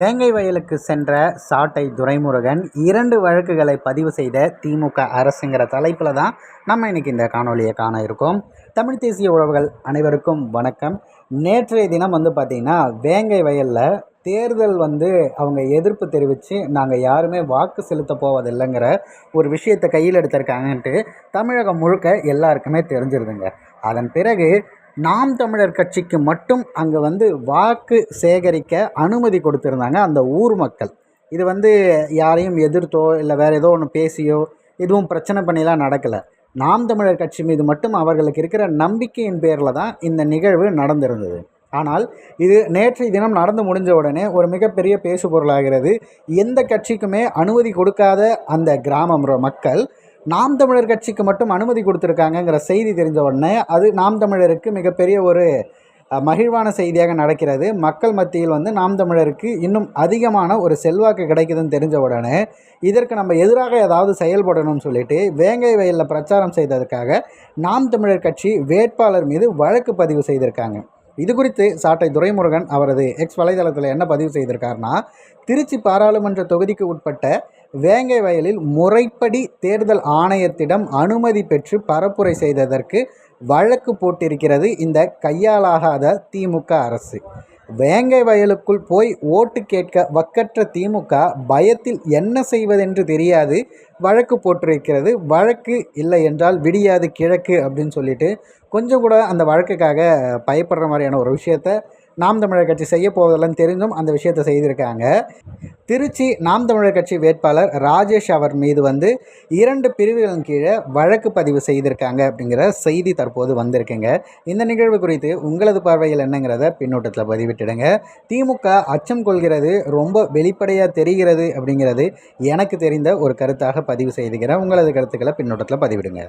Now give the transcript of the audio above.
வேங்கை வயலுக்கு சென்ற சாட்டை துரைமுருகன் இரண்டு வழக்குகளை பதிவு செய்த திமுக அரசுங்கிற தலைப்பில் தான் நம்ம இன்னைக்கு இந்த காணொலியை காண இருக்கோம். தமிழ் தேசிய உறவுகள் அனைவருக்கும் வணக்கம். நேற்றைய தினம் வந்து பார்த்திங்கன்னா வேங்கை வயலில் தேர்தல் வந்து அவங்க எதிர்ப்பு தெரிவித்து நாங்கள் யாருமே வாக்கு செலுத்த போவதில்லைங்கிற ஒரு விஷயத்தை கையில் எடுத்திருக்காங்கன்ட்டு தமிழகம் முழுக்க எல்லாருக்குமே தெரிஞ்சிருதுங்க. அதன் பிறகு நாம் தமிழர் கட்சிக்கு மட்டும் அங்கே வந்து வாக்கு சேகரிக்க அனுமதி கொடுத்துருந்தாங்க அந்த ஊர் மக்கள். இது வந்து யாரையும் எதிர்த்தோ இல்லை வேறு ஏதோ ஒன்று பேசியோ எதுவும் பிரச்சனை பண்ணிலாம் நடக்கலை. நாம் தமிழர் கட்சி மீது மட்டும் அவர்களுக்கு இருக்கிற நம்பிக்கையின் பேரில் தான் இந்த நிகழ்வு நடந்திருந்தது. ஆனால் இது நேற்றைய தினம் நடந்து முடிஞ்ச உடனே ஒரு மிகப்பெரிய பேசு பொருளாகிறது எந்த கட்சிக்குமே அனுமதி கொடுக்காத அந்த கிராமம் மக்கள் நாம் தமிழர் கட்சிக்கு மட்டும் அனுமதி கொடுத்துருக்காங்கங்கிற செய்தி தெரிஞ்ச உடனே அது நாம் தமிழருக்கு மிகப்பெரிய ஒரு மகிழ்வான செய்தியாக நடக்கிறது. மக்கள் மத்தியில் வந்து நாம் தமிழருக்கு இன்னும் அதிகமான ஒரு செல்வாக்கு கிடைக்குதுன்னு தெரிஞ்ச உடனே இதற்கு நம்ம எதிராக ஏதாவது செயல்படணும்னு சொல்லிட்டு வேங்கை வயலில் பிரச்சாரம் செய்ததற்காக நாம் தமிழர் கட்சி வேட்பாளர் மீது வழக்கு பதிவு செய்திருக்காங்க. இது குறித்து சாட்டை துரைமுருகன் அவரது எக்ஸ் வலைதளத்தில் என்ன பதிவு செய்திருக்காருன்னா திருச்சி பாராளுமன்ற தொகுதிக்கு உட்பட்ட வேங்கை வயலில் முறைப்படி தேர்தல் ஆணையத்திடம் அனுமதி பெற்று பரப்புரை செய்ததற்கு வழக்கு போட்டிருக்கிறது இந்த கையாலாகாத திமுக அரசு. வேங்கை வயலுக்குள் போய் ஓட்டு கேட்க வக்கற்ற திமுக பயத்தில் என்ன செய்வதென்று தெரியாது வழக்கு போட்டிருக்கிறது. வழக்கு இல்லை என்றால் விடியாது கிழக்கு அப்படின்னு சொல்லிட்டு கொஞ்சம் கூட அந்த வழக்குக்காக பயப்படுற மாதிரியான ஒரு விஷயத்த நாம் தமிழர் கட்சி செய்ய போவதெல்லாம் தெரிஞ்சும் அந்த விஷயத்தை செய்திருக்காங்க. திருச்சி நாம் தமிழர் கட்சி வேட்பாளர் ராஜேஷ் அவர் மீது வந்து இரண்டு பிரிவுகளின் கீழே வழக்கு பதிவு செய்திருக்காங்க அப்படிங்கிற செய்தி தற்போது வந்திருக்குங்க. இந்த நிகழ்வு குறித்து உங்களது பார்வையில் என்னங்கிறத பின்னோட்டத்தில் பதிவிட்டுடுங்க. திமுக அச்சம் கொள்கிறது ரொம்ப வெளிப்படையாக தெரிகிறது அப்படிங்கிறது எனக்கு தெரிந்த ஒரு கருத்தாக பதிவு செய்துக்கிறேன் உங்களது கருத்துக்களை பின்னோட்டத்தில் பதிவிடுங்க.